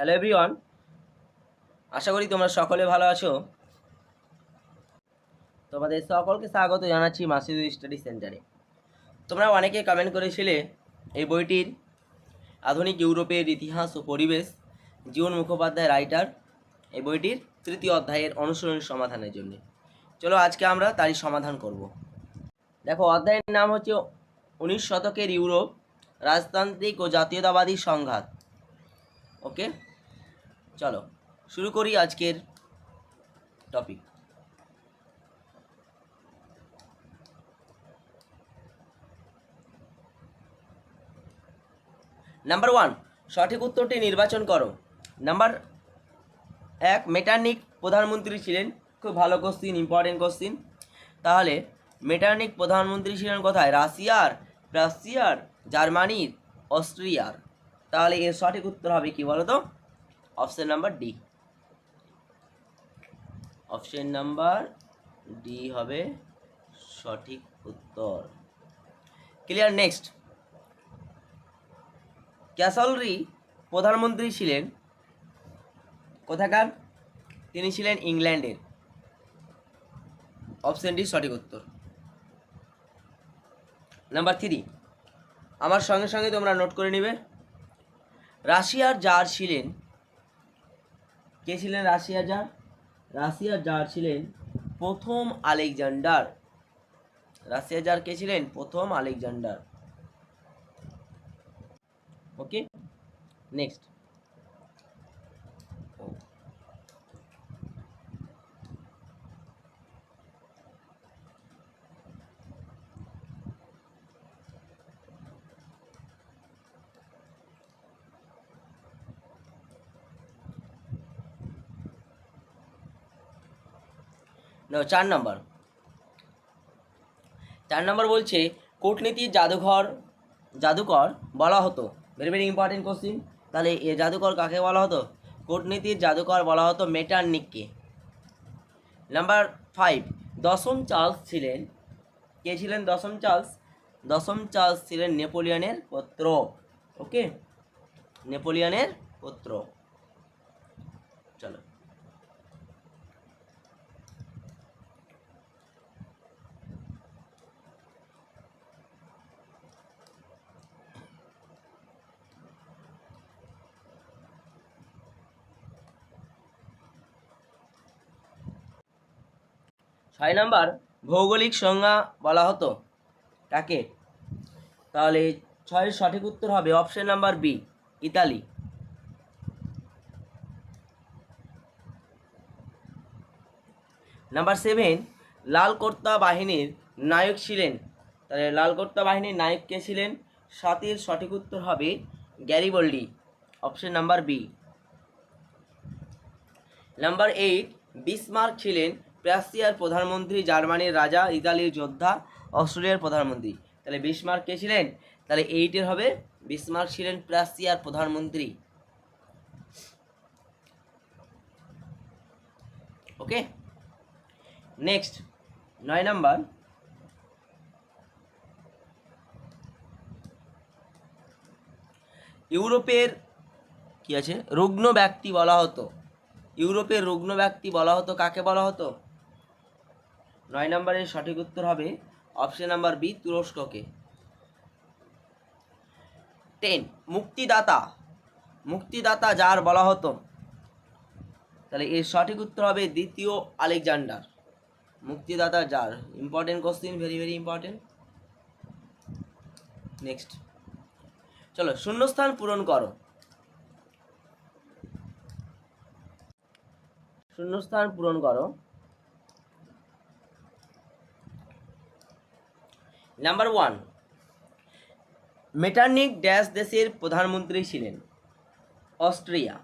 Hello everyone আশা করি তোমরা সকলে ভালো আছো। তোমাদের সকলকে স্বাগত জানাচ্ছি মাসিদ স্টাডি সেন্টারে। তোমরা অনেকে কমেন্ট করেছিলে এই বইটির আধুনিক ইউরোপের ইতিহাস ও পরিবেশ, জীবন মুখোপাধ্যায় রাইটার এই বইটির তৃতীয় অধ্যায়ের অনুশীলনী সমাধানের জন্য। চলো আজকে আমরা তারই সমাধান করব। দেখো, অধ্যায়ের নাম হচ্ছে উনিশ শতকের ইউরোপ রাজতান্ত্রিক ও জাতীয়তাবাদী সংঘাত। ওকে চলো, শুরু করি আজকের টপিক নাম্বার ওয়ান সঠিক উত্তরটি নির্বাচন করো। নাম্বার এক মেটার্নিক প্রধানমন্ত্রী ছিলেন। খুব ভালো কোশ্চিন ইম্পর্টেন্ট কোশ্চিন তাহলে মেটার্নিক প্রধানমন্ত্রী ছিলেন কোথায়? রাশিয়ার রাশিয়ার জার্মানির অস্ট্রিয়ার। তাহলে এর সঠিক উত্তর হবে কি বলো তো option number D. Option number D হবে সঠিক উত্তর। ক্লিয়ার নেক্সট ক্যাসলরি প্রধানমন্ত্রী ছিলেন কোথাকার? তিনি ছিলেন ইংল্যান্ডের। অপশন সঠিক উত্তর। নাম্বার থ্রি আমার সঙ্গে সঙ্গে তোমরা নোট করে নিবে। রাশিয়ার জার ছিলেন কে ছিলেন রাশিয়া জার? রাশিয়া জার ছিলেন প্রথম আলেকজান্ডার। রাশিয়া জার কে ছিলেন? প্রথম আলেকজান্ডার। ওকে, নেক্সট। চার নম্বর। চার নম্বর বলছে কূটনীতির জাদুঘর, জাদুকর বলা হতো। ভেরি ভেরি ইম্পর্টেন্ট কোশ্চিন তাহলে এ জাদুকর কাকে বলা হতো? কূটনীতির জাদুকর বলা হতো মেটার্নিককে। নাম্বার ফাইভ দশম চার্লস ছিলেন। কে ছিলেন দশম চার্লস? দশম চার্লস ছিলেন নেপোলিয়নের পুত্র। ওকে নেপোলিয়নের পুত্র চলো ছয় নাম্বার, ভৌগোলিক সংজ্ঞা বলা হতো কাকে? তাহলে ছয়ের সঠিক উত্তর হবে option number B Italy. Number seven লাল কর্তা বাহিনীর নায়ক ছিলেন। তাহলে লাল কর্তা বাহিনীর নায়ক কে ছিলেন? সাতের সঠিক উত্তর হবে Garibaldi option number B number eight Bismarck ছিলেন প্রাসিয়ার প্রধানমন্ত্রী, জার্মানির রাজা, ইতালির যোদ্ধা, অস্ট্রেলিয়ার প্রধানমন্ত্রী। তাহলে বিসমার্ক কে ছিলেন? তাহলে এইটের হবে, বিসমার্ক ছিলেন প্রাসিয়ার প্রধানমন্ত্রী। ওকে? নেক্সট, নয় নাম্বার। ইউরোপের কি আছে? রুগ্ন ব্যক্তি বলা হতো। ইউরোপের রুগ্ন ব্যক্তি বলা হতো, কাকে বলা হতো? নয় নম্বরের সঠিক উত্তর হবে অপশন নাম্বার বি তুরস্ককে। টেন, মুক্তিদাতা। মুক্তিদাতা যার বলা হতো। তাহলে এর সঠিক উত্তর হবে দ্বিতীয় আলেকজান্ডার। মুক্তিদাতা যার। Important question very very important next চলো, শূন্যস্থান পূরণ করো। শূন্যস্থান পূরণ করো। নাম্বার ওয়ান মেটার্নিক ড্যাশ দেশের প্রধানমন্ত্রী ছিলেন অস্ট্রিয়া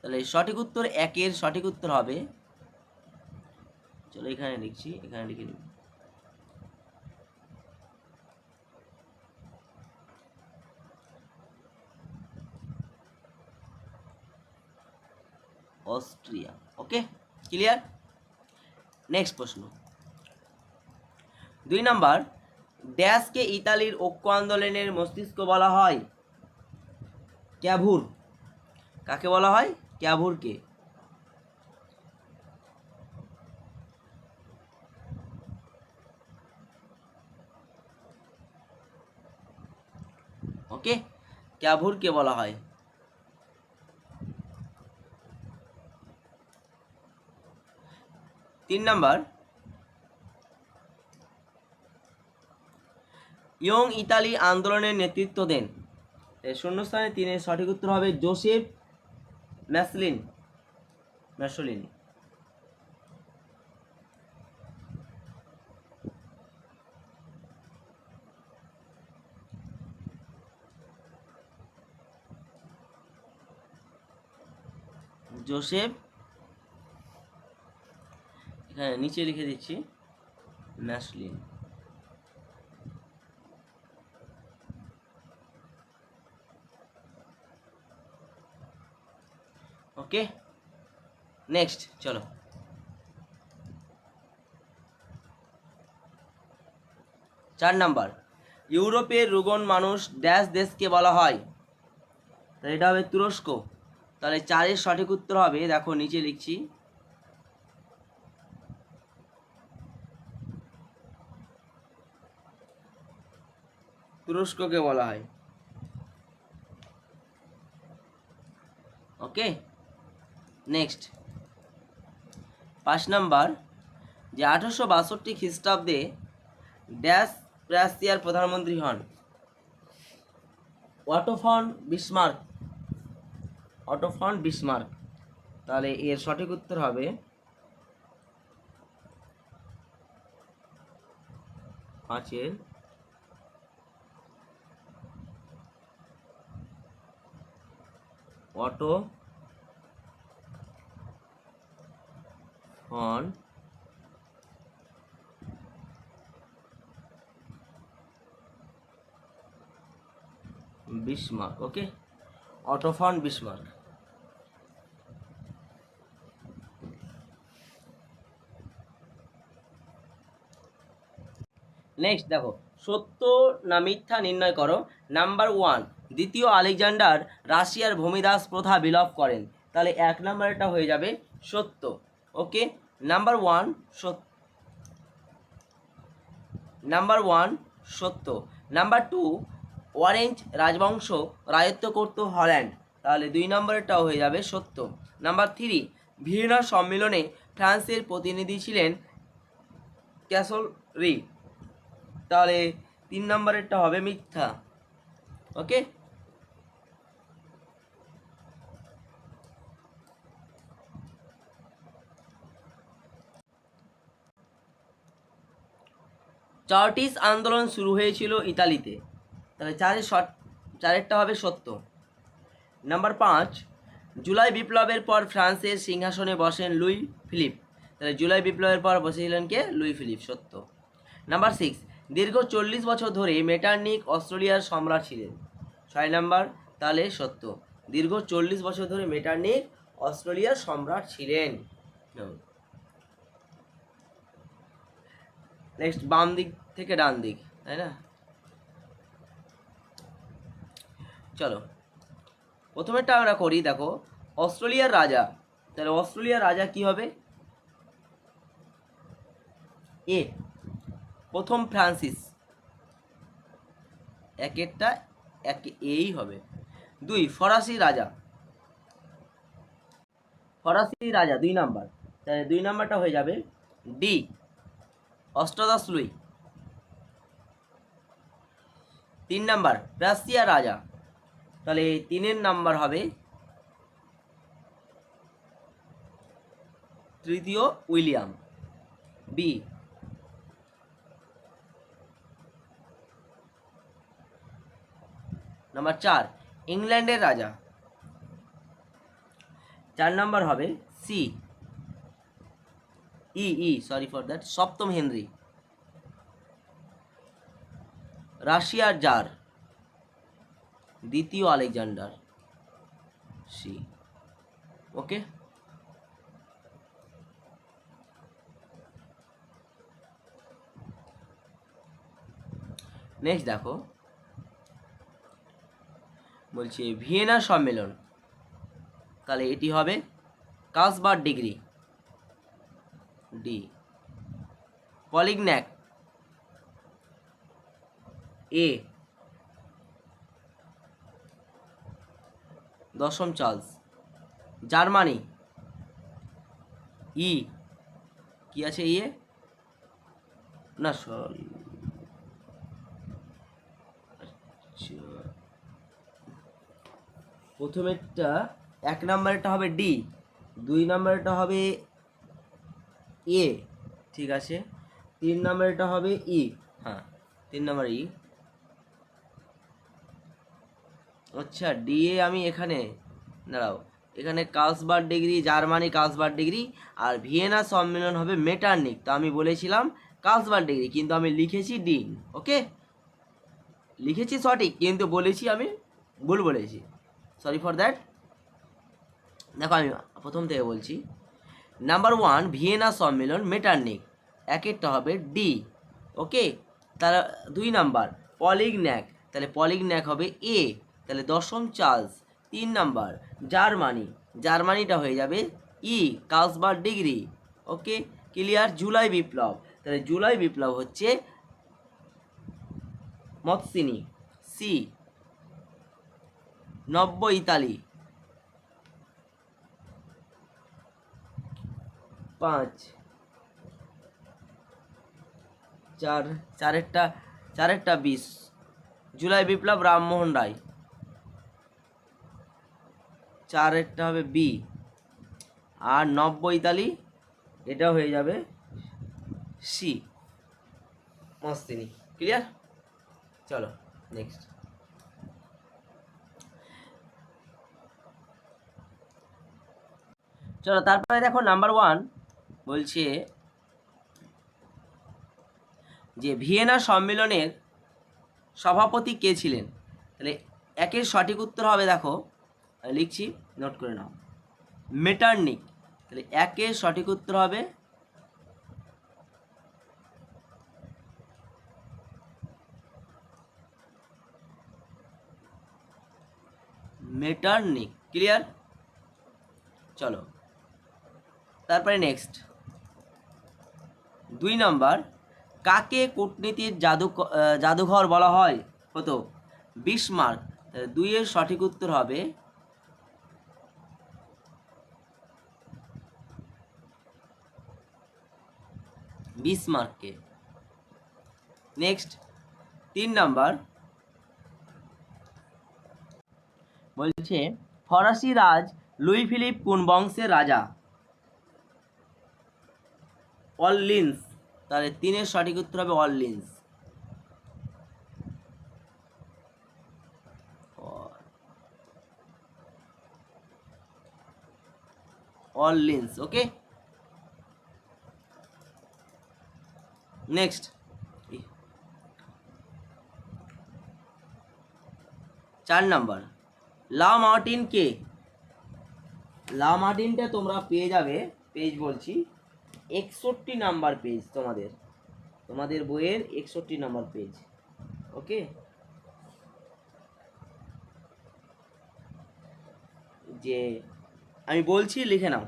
তাহলে সঠিক উত্তর একের সঠিক উত্তর হবে। চলো এখানে লিখছি, এখানে লিখে নিই। অস্ট্রিয়া ওকে ক্লিয়ার নেক্সট প্রশ্ন। দুই নম্বর, ড্যাশকে ইতালির ঐক্য আন্দোলনের মস্তিষ্ক বলা হয় ক্যাভুর। কাকে বলা হয়? ক্যাভুরকে। ওকে, ক্যাভুরকে বলা হয়। তিন নাম্বার ইয়ং ইতালি আন্দোলনের নেতৃত্ব দেন। শূন্যস্থানে তিনের সঠিক উত্তর হবে জোসেফ ম্যাসলিন ম্যাসলিন। জোসেফ, এখানে নিচে লিখে দিচ্ছি, ম্যাসলিন। ওকে নেক্সট চলো চার নাম্বার ইউরোপের রুগন মানুষ ড্যাশ দেশকে বলা হয়। তাহলে এটা হবে তুরস্ক। তাহলে চারের সঠিক উত্তর হবে, দেখো নিচে লিখছি। তুরস্ককে বলা হয়। ওকে নেক্সট পাঁচ নাম্বার, যে আঠারোশো বাষট্টি খ্রিস্টাব্দে ড্যাশ রাশিয়ার প্রধানমন্ত্রী হন। Otto von Bismarck. Otto von Bismarck. তাহলে এর সঠিক উত্তর হবে পাঁচের Otto von Bismarck okay Otto von Bismarck next দেখো, সত্য না মিথ্যা নির্ণয় করো। নাম্বার ওয়ান দ্বিতীয় আলেকজান্ডার রাশিয়ার ভূমিদাস প্রথা বিলোপ করেন। তাহলে এক নাম্বারটা হয়ে যাবে সত্য ওকে নাম্বার ওয়ান সত্য নাম্বার ওয়ান সত্য। নাম্বার টু অরেঞ্জ রাজবংশ রাজত্ব করত হল্যান্ড। তাহলে দুই নম্বরেরটাও হয়ে যাবে সত্য। নাম্বার থ্রি ভিয়েনা সম্মেলনে ফ্রান্সের প্রতিনিধি ছিলেন ক্যাসল রি। তাহলে তিন নম্বরেরটা হবে মিথ্যা। ওকে চার্টিস আন্দোলন শুরু হয়েছিল ইতালিতে। তাহলে চারের শট, চারেরটা হবে সত্য। নাম্বার পাঁচ, জুলাই বিপ্লবের পর ফ্রান্সের সিংহাসনে বসেন লুই ফিলিপ। তাহলে জুলাই বিপ্লবের পর বসেছিলেন কে? লুই ফিলিপ, সত্য। নাম্বার সিক্স, দীর্ঘ চল্লিশ বছর ধরে মেটার্নিক অস্ট্রেলিয়ার সম্রাট ছিলেন। ছয় নাম্বার, তাহলে সত্য। দীর্ঘ চল্লিশ বছর ধরে মেটার্নিক অস্ট্রেলিয়ার সম্রাট ছিলেন। নেক্সট বাম দিক থেকে ডান দিক, তাই না? চলো, প্রথমেরটা আমরা করি, দেখো, অস্ট্রেলিয়ার রাজা। তাহলে অস্ট্রেলিয়ার রাজা কি হবে? এ, প্রথম ফ্রান্সিস। একেরটা এক এই হবে। দুই, ফরাসি রাজা। ফরাসি রাজা, দুই নাম্বার। তাহলে দুই নাম্বারটা হয়ে যাবে ডি। অষ্টদশ লুই। তিন নাম্বার, রাশিয়া রাজা। তাহলে তিনের নাম্বার হবে তৃতীয় উইলিয়াম, বি। নাম্বার চার, ইংল্যান্ডের রাজা। চার নাম্বার হবে C. E E sorry for that সপ্তম হেনরি। রাশিয়ার জার। দ্বিতীয় আলেকজান্ডার। সি ওকে নেক্সট দেখো। বলছে ভিয়েনা সম্মেলন। তাহলে এটি হবে কাসবার ডিগ্রি। ডি পলিগন্যাক এ দশম চার্লস। জার্মানি। ই কি আছে ইয়ে না, সরি। প্রথমেরটা এক নম্বরেরটা হবে ডি দুই নম্বরেরটা হবে এ ঠিক আছে। তিন নম্বরেরটা হবে ই হ্যাঁ তিন নম্বর ই আচ্ছা ডি এ আমি এখানে, দাঁড়াও, এখানে Carlsbad decree, Germany Carlsbad decree আর ভিয়েনা সম্মেলন হবে মেটার্নিক। তো আমি বলেছিলাম কালসবার ডিগ্রি, কিন্তু আমি লিখেছি ডিন ওকে? লিখেছি সঠিক, কিন্তু বলেছি আমি, ভুল বলেছি। Sorry for that. দেখো, আমি প্রথম থেকে বলছি। নাম্বার ওয়ান, ভিয়েনা সম্মেলন মেটার্নিক একেরটা হবে ডি ওকে? তার দুই নাম্বার, পলিগন্যাক। তাহলে পলিগন্যাক হবে এ তাহলে দশম চার্লস। তিন নাম্বার, জার্মানি। জার্মানিটা হয়ে যাবে ই Carlsbad decree, okay? Clear? July বিপ্লব। তাহলে জুলাই বিপ্লব হচ্ছে মৎসিনি সি নব্য ইতালি। পাঁচ। চার, চারেরটা চারেরটা বিশ। জুলাই বিপ্লব রামমোহন রায়। চারেরটা হবে বি। আর নব্য ইতালি এটা হয়ে যাবে সি। মস্তিনি। ক্লিয়ার? চলো, নেক্সট। চলো, তারপরে দেখো নাম্বার ওয়ান। বলছে যে ভিয়েনা সম্মেলনের সভাপতি কে ছিলেন? তাহলে একের সঠিক উত্তর হবে, দেখো লিখছি নোট করে নাও। মেটার্নিক, তাহলে একের সঠিক উত্তর হবে মেটার্নিক ক্লিয়ার চলো। তারপরে নেক্সট দুই নাম্বার, কাকে কূটনীতির জাদু জাদুঘর বলা হয়? হতো। বিসমার্ক দুইয়ের সঠিক উত্তর হবে বিসমার্ককে নেক্সট, তিন নাম্বার। বলছে, ফরাসি রাজ লুই ফিলিপ কোন বংশের রাজা? অলিন্স তাহলে তিনের সঠিক উত্তর হবে অলিন্স অলিন্স ওকে নেক্সট চার নাম্বার। লা মার্টিন কে? লা মার্টিনটা তোমরা পেয়ে যাবে, পেজ বলছি। একষট্টি নাম্বার পেজ তোমাদের। তোমাদের বইয়ের একষট্টি নাম্বার পেজ ওকে যে আমি বলছি, লিখে নাও।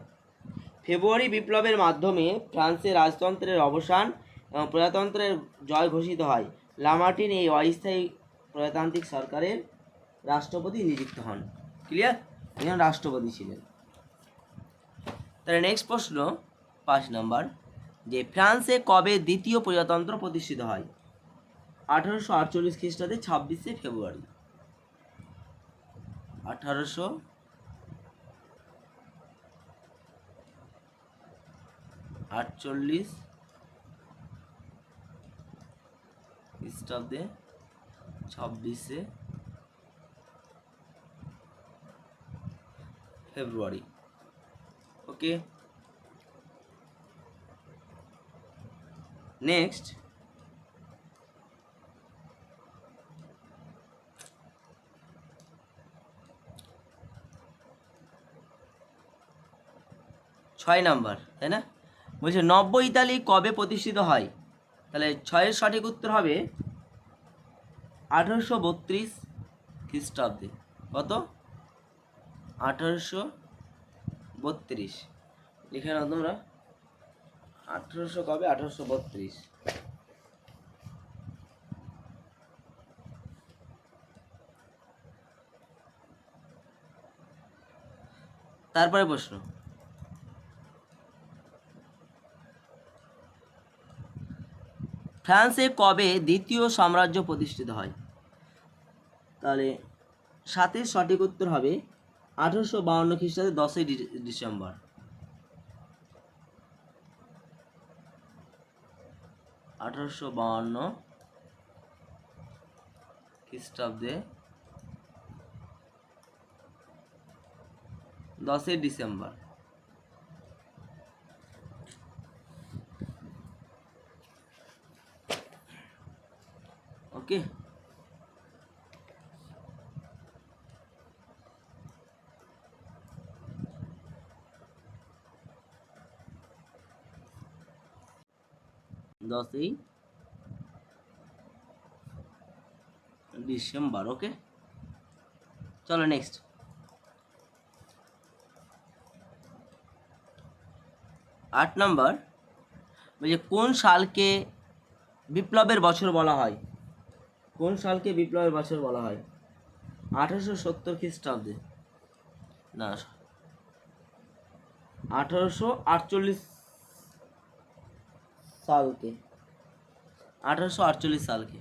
ফেব্রুয়ারি বিপ্লবের মাধ্যমে ফ্রান্সের রাজতন্ত্রের অবসান এবং প্রজাতন্ত্রের জয় ঘোষিত হয়। লামার্টিন এই অস্থায়ী প্রজাতান্ত্রিক সরকারের রাষ্ট্রপতি নিযুক্ত হন। ক্লিয়ার একজন রাষ্ট্রপতি ছিলেন। তাহলে নেক্সট প্রশ্ন পাঁচ নম্বর, যে ফ্রান্সে কবে দ্বিতীয় প্রজাতন্ত্র প্রতিষ্ঠিত হয়? আঠারোশো আটচল্লিশ খ্রিস্টাব্দে ছাব্বিশে ফেব্রুয়ারি। আঠারোশো আটচল্লিশ খ্রিস্টাব্দে ছাব্বিশে ফেব্রুয়ারি। ওকে? নেক্সট ছয় নাম্বার, তাই না? বলছে নব্য ইতালি কবে প্রতিষ্ঠিত হয়? তাহলে ছয়ের সঠিক উত্তর হবে আঠারোশো বত্রিশ খ্রিস্টাব্দে। কত? আঠারোশো বত্রিশ। লিখে নাও তোমরা। আঠারোশো কবে? আঠারোশো বত্রিশ। তারপরে প্রশ্ন। ফ্রান্সে কবে দ্বিতীয় সাম্রাজ্য প্রতিষ্ঠিত হয়? তাহলে সাতের সঠিক উত্তর হবে আঠারোশো বাউন্ন খ্রিস্টাব্দে দশই ডিসেম্বর। আঠারোশো বাহান্ন খ্রিস্টাব্দে দশই ডিসেম্বর। ওকে? দশই ডিসেম্বর, ওকে? চলো নেক্সট আট নম্বর, বলছে, কোন সালকে বিপ্লবের বছর বলা হয়? কোন সালকে বিপ্লবের বছর বলা হয়? আঠারোশো সত্তর খ্রিস্টাব্দে। না, আঠারোশো আটচল্লিশ সালকে। আঠারোশো আটচল্লিশ সালকে।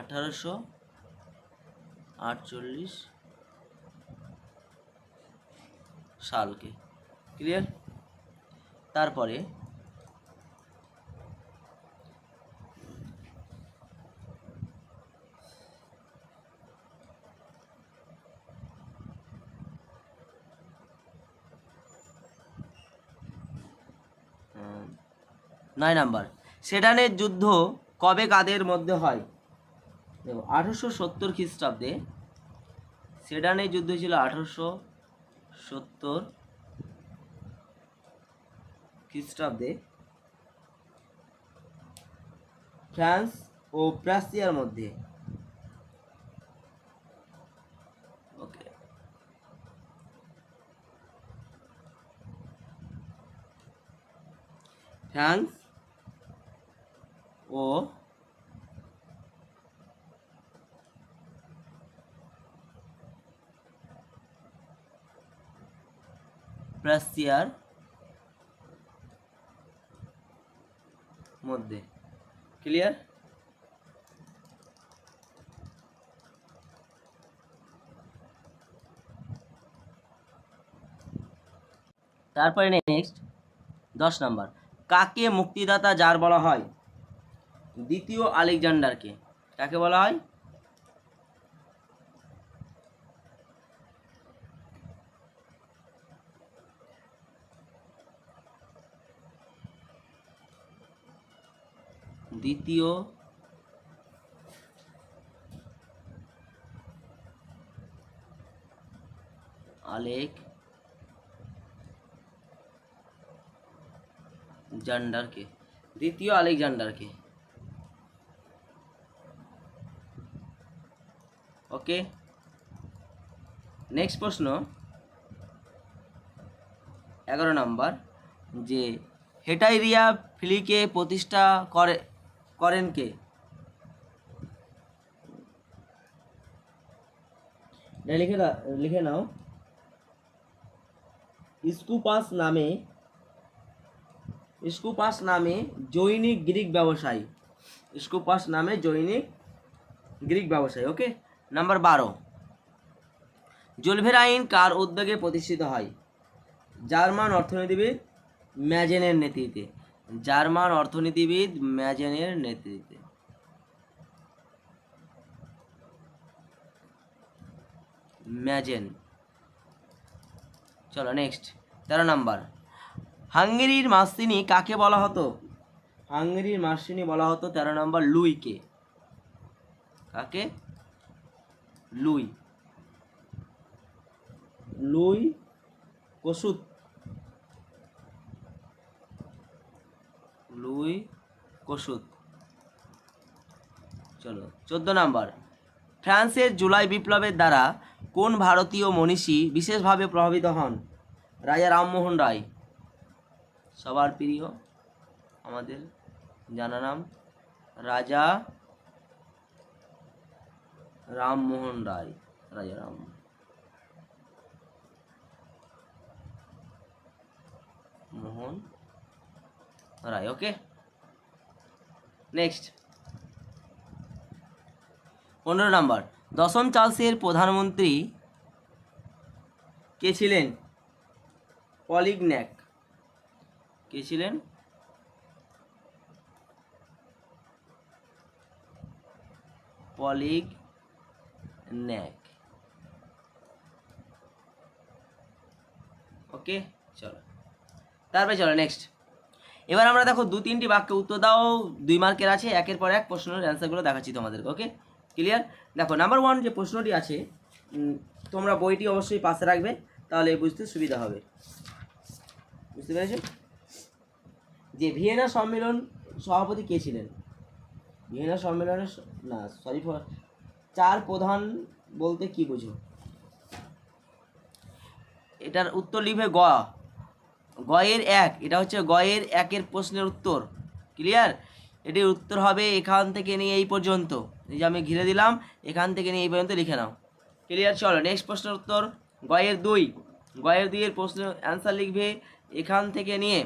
আঠারোশো আটচল্লিশ সালকে। ক্লিয়ার তারপরে নয় নাম্বার। সেডানের যুদ্ধ কবে কাদের মধ্যে হয়? দেখো, আঠারোশো সত্তর খ্রিস্টাব্দে সেডানের যুদ্ধ ছিল আঠারোশো সত্তর খ্রিস্টাব্দে। ফ্রান্স ও প্রাসিয়ার মধ্যে। ওকে। ফ্রান্স ও প্রাসিয়ার মধ্যে ক্লিয়ার তারপরে নেক্সট দশ নাম্বার কাকে মুক্তিদাতা যার বলা হয়? দ্বিতীয় আলেকজান্ডারকে কাকে বলা হয়? দ্বিতীয় আলেক জান্ডারকে দ্বিতীয় আলেকজান্ডারকে। ওকে? নেক্সট প্রশ্ন। এগারো নাম্বার, যে হেটাইরিয়া ফিলিকে প্রতিষ্ঠা করে, করেন কে? লিখে লিখে নাও। স্কুপাস নামে স্কুপাস নামে জৈনিক গ্রিক ব্যবসায়ী। স্কুপাস নামে জৈনিক গ্রিক ব্যবসায়ী, ওকে? নাম্বার বারো। জুলভেরাইন কার উদ্যোগে প্রতিষ্ঠিত হয়? জার্মান অর্থনীতিবিদ ম্যাজেনের নেতৃত্বে। জার্মান অর্থনীতিবিদ ম্যাজেনের নেতৃত্বে। ম্যাজেন। চলো নেক্সট তেরো নাম্বার। হাঙ্গেরির মাসিনি কাকে বলা হতো? হাঙ্গেরির মাসিনি বলা হতো তেরো নাম্বার লুইকে। কাকে? Louis. Louis Kossuth. Louis Kossuth. চলো, চোদ্দ নাম্বার। ফ্রান্সের জুলাই বিপ্লবের দ্বারা কোন ভারতীয় মনীষী বিশেষভাবে প্রভাবিত হন? রাজা রামমোহন রায়। সবার প্রিয়, আমাদের জানা নাম রাজা রামমোহন রায়, রাজা রাম। মোহন রায় ওকে নেক্সট পনেরো নাম্বার। দশম চার্লসের প্রধানমন্ত্রী কে ছিলেন? পলিগন্যাক। কে ছিলেন? পলিগ ন্যাক ওকে, চলো। তারপরে চলো নেক্সট এবার আমরা দেখো দু তিনটি বাক্যে উত্তর দাও, দুই মার্কের আছে, একের পর এক প্রশ্নের অ্যান্সারগুলো দেখাচ্ছি তোমাদেরকে ওকে ক্লিয়ার দেখো নাম্বার ওয়ান যে প্রশ্নটি আছে তোমরা বইটি অবশ্যই পাশে রাখবে, তাহলে বুঝতে সুবিধা হবে। বুঝতে পেরেছ? যে ভিয়েনা সম্মেলন সভাপতি কে ছিলেন? ভিয়েনা সম্মেলনের না সরি চার প্রধান বলতে কি বুঝো? এটার উত্তর লিখবে গ। গয়ের এক, এটা হচ্ছে গয়ের একের প্রশ্নের উত্তর। ক্লিয়ার এটির উত্তর হবে এখান থেকে নিয়ে এই পর্যন্ত। এই যে আমি ঘিরে দিলাম, এখান থেকে নিয়ে এই পর্যন্ত লিখে নাও। ক্লিয়ার চলো নেক্সট প্রশ্নের উত্তর, গয়ের দুই। গয়ের দুইয়ের প্রশ্ন অ্যান্সার লিখবে এখান থেকে নিয়ে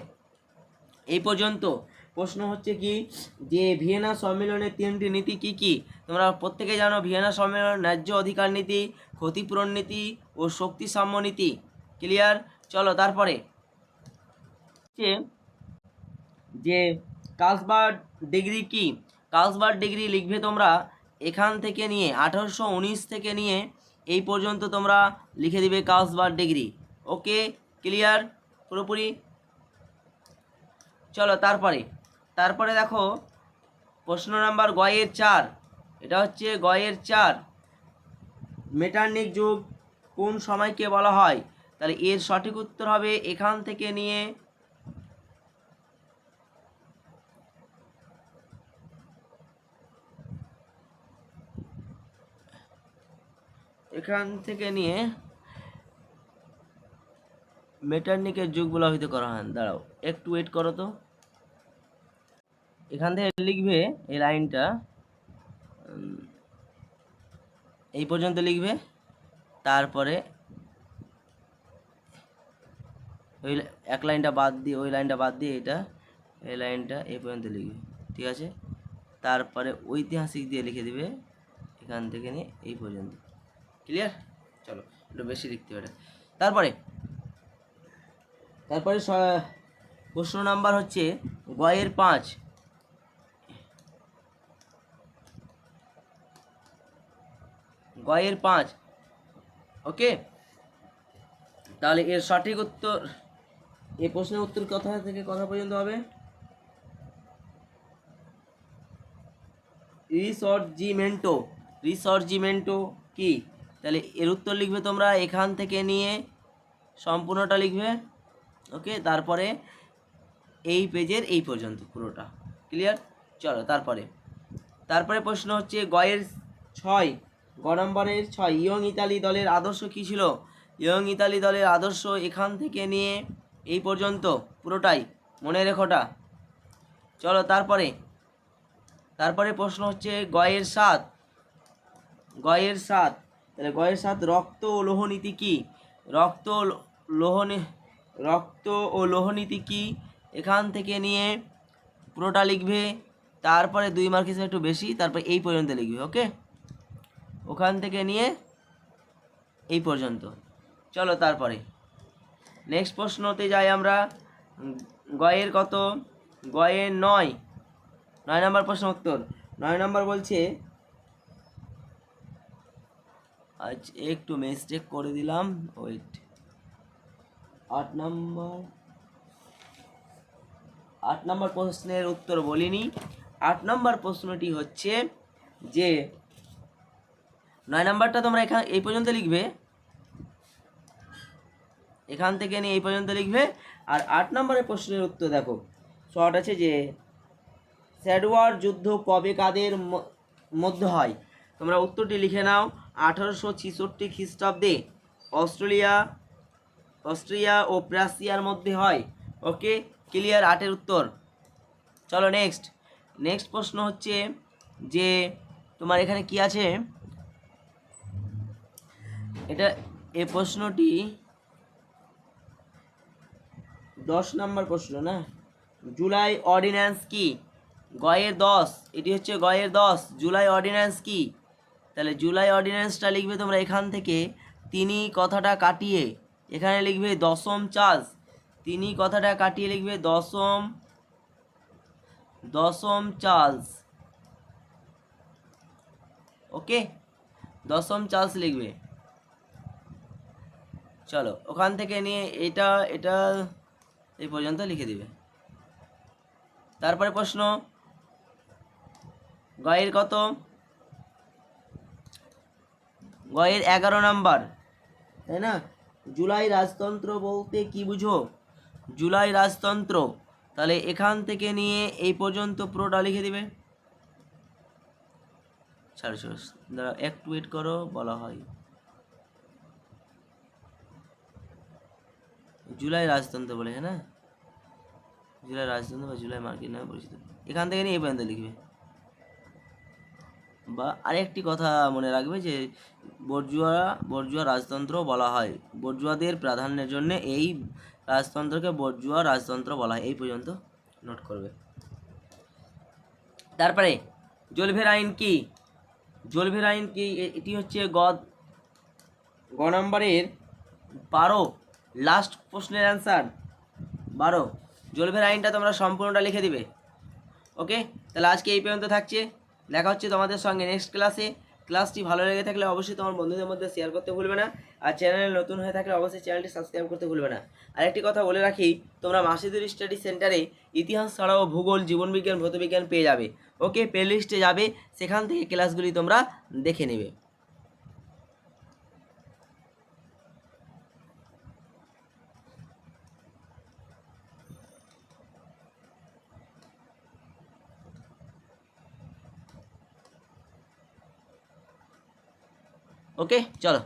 এই পর্যন্ত। প্রশ্ন হচ্ছে কি যে ভিয়েনা সম্মেলনের তিনটি নীতি কি কি? তোমরা প্রত্যেকে জানো ভিয়েনা সম্মেলন ন্যায্য অধিকার নীতি, ক্ষতিপূরণ নীতি ও শক্তি সাম্য নীতি। ক্লিয়ার চলো তারপরে। যে কালসবার্ড ডিগ্রি কি? কালসবার্ড ডিগ্রি লিখবে তোমরা এখান থেকে নিয়ে, আঠারোশো উনিশ থেকে নিয়ে এই পর্যন্ত তোমরা লিখে দিবে কালসবার্ড ডিগ্রি। ওকে ক্লিয়ার পুরোপুরি? চলো তারপরে। তারপরে দেখো, প্রশ্ন নাম্বার গয়ের চার। এটা হচ্ছে গয়ের চার। মেটার্নিক যুগ, কোন সময়কে বলা হয়? তাহলে এর সঠিক উত্তর হবে এখান থেকে নিয়ে এখান থেকে নিয়ে মেটার্নিকের যুগগুলো হইতে করা হয়। দাঁড়াও, একটু ওয়েট করো তো। এখান থেকে লিখবে এই লাইনটা এই পর্যন্ত লিখবে, তারপরে ওই এক লাইনটা বাদ দিয়ে, ওই লাইনটা বাদ দিয়ে এটা, এই লাইনটা এই পর্যন্ত লিখবে, ঠিক আছে? তারপরে ঐতিহাসিক দিয়ে লিখে দিবে, এখান থেকে নিয়ে এই পর্যন্ত। ক্লিয়ার চলো, একটু বেশি লিখতে হবে। তারপরে তারপরে প্রশ্ন নাম্বার হচ্ছে গয়ের পাঁচ। গয়ের পাঁচ। ওকে? তাহলে এর সঠিক উত্তর এই প্রশ্নের উত্তর কথা থেকে কথা পর্যন্ত হবে? রিসর্জিমেন্টো। রিসর্জিমেন্টো কি? তাহলে এর উত্তর লিখবে তোমরা এখান থেকে নিয়ে সম্পূর্ণটা লিখবে। ওকে? তারপরে এই পেজের এই পর্যন্ত পুরোটা। ক্লিয়ার? চলো, তারপরে। তারপরে প্রশ্ন হচ্ছে গয়ের ছয় গ নম্বরের ছয়। ইয়ং ইতালি দলের আদর্শ কী ছিল? ইয়ং ইতালি দলের আদর্শ এখান থেকে নিয়ে এই পর্যন্ত, পুরোটাই। মনে রেখোটা চলো, তারপরে। তারপরে প্রশ্ন হচ্ছে, গয়ের সাত গয়ের সাত তাহলে গয়ের সাত রক্ত ও লোহনীতি কি? রক্ত লোহনী রক্ত ও লোহনীতি কি? এখান থেকে নিয়ে পুরোটা লিখবে। তারপরে দুই মার্ক হিসেবে একটু বেশি, তারপরে এই পর্যন্ত লিখবে, ওকে? ওখান থেকে নিয়ে এই পর্যন্ত। চলো তারপরে। নেক্সট প্রশ্নতে যাই আমরা। গয়ের কত? গয়ের নয়। নয় নম্বর প্রশ্ন উত্তর। নয় নম্বর বলছে আজ একটু মিস্টেক করে দিলাম। ওয়েট আট নম্বর আট নম্বর প্রশ্নের উত্তর বলিনি। আট নম্বর প্রশ্নটি হচ্ছে যে নয় নাম্বারটা তোমরা এখান, এই পর্যন্ত লিখবে। এখান থেকে নিয়ে এই পর্যন্ত লিখবে। আর আট নম্বরের প্রশ্নের উত্তর দেখো। শর্ট আছে যে স্যাডওয়ার যুদ্ধ কবে কাদের মধ্যে হয়? তোমরা উত্তরটি লিখে নাও। আঠারোশো ছেষট্টি খ্রিস্টাব্দে অস্ট্রেলিয়া, অস্ট্রিয়া ও প্রাসিয়ার মধ্যে হয়। ওকে, ক্লিয়ার আটের উত্তর। চলো নেক্সট। নেক্সট প্রশ্ন হচ্ছে যে, তোমার এখানে কি আছে? এটা এ প্রশ্নটি দশ নম্বর প্রশ্ন, না? জুলাই অর্ডিন্যান্স কি? গয়ের দশ, এটি হচ্ছে গয়ের দশ, জুলাই অর্ডিন্যান্স কি? তাহলে জুলাই অর্ডিন্যান্সটা লিখবে তোমরা এখান থেকে, তিনি কথাটা কাটিয়ে, এখানে লিখবে দশম চার্জ, তিনি কথাটা কাটিয়ে লিখবে দশম দশম চার্লস ওকে? দশম চার্লস লিখবে। চলো, ওখান থেকে নিয়ে এটা এটা এই পর্যন্ত লিখে দিবে। তারপরে প্রশ্ন, গয়ের কত? গয়ের এগারো নাম্বার। তাই না? জুলাই রাজতন্ত্র বলতে কি বুঝো? জুলাই রাজতন্ত্র। তাহলে এখান থেকে নিয়ে এই পর্যন্ত পুরোটা লিখে দিবে। দাঁড়া একটু ওয়েট করো, বলা হয়। জুলাই রাজতন্ত্র বলে হ্যাঁ না? জুলাই রাজতন্ত্র বা জুলাই মার্কিন নামে পরিচিত। এখান থেকে নিয়ে এই পর্যন্ত লিখবে। বা আরেকটি কথা মনে রাখবে যে, বর্জুয়া বর্জুয়া রাজতন্ত্র বলা হয়। বর্জুয়াদের প্রাধান্যের জন্য এই রাজতন্ত্রকে বর্জুয়া রাজতন্ত্র বলা হয়। এই পর্যন্ত নোট করবে। তারপরে জলভের আইন কি? জলভের আইন কি? এটি হচ্ছে গ গ নম্বরের বারো লাস্ট প্রশ্নের অ্যান্সার বারো। জলভের আইনটা তোমরা সম্পূর্ণটা লিখে দিবে। ওকে তাহলে আজকে এই পর্যন্ত থাকছে। দেখা হচ্ছে তোমাদের সঙ্গে নেক্সট ক্লাসে ক্লাসটি ভালো লেগে থাকলে অবশ্যই তোমার বন্ধুদের মধ্যে শেয়ার করতে ভুলবে না। আর চ্যানেলে নতুন হয়ে থাকলে অবশ্যই চ্যানেলটি সাবস্ক্রাইব করতে ভুলবে না। আরেকটি কথা বলে রাখি, তোমরা মাসিদুর স্টাডি সেন্টারে ইতিহাস ছাড়াও ভূগোল, জীবনবিজ্ঞান, ভৌতবিজ্ঞান পেয়ে যাবে। ওকে প্লে লিস্টে যাবে। সেখান থেকে ক্লাসগুলি তোমরা দেখে নেবে। ওকে চলো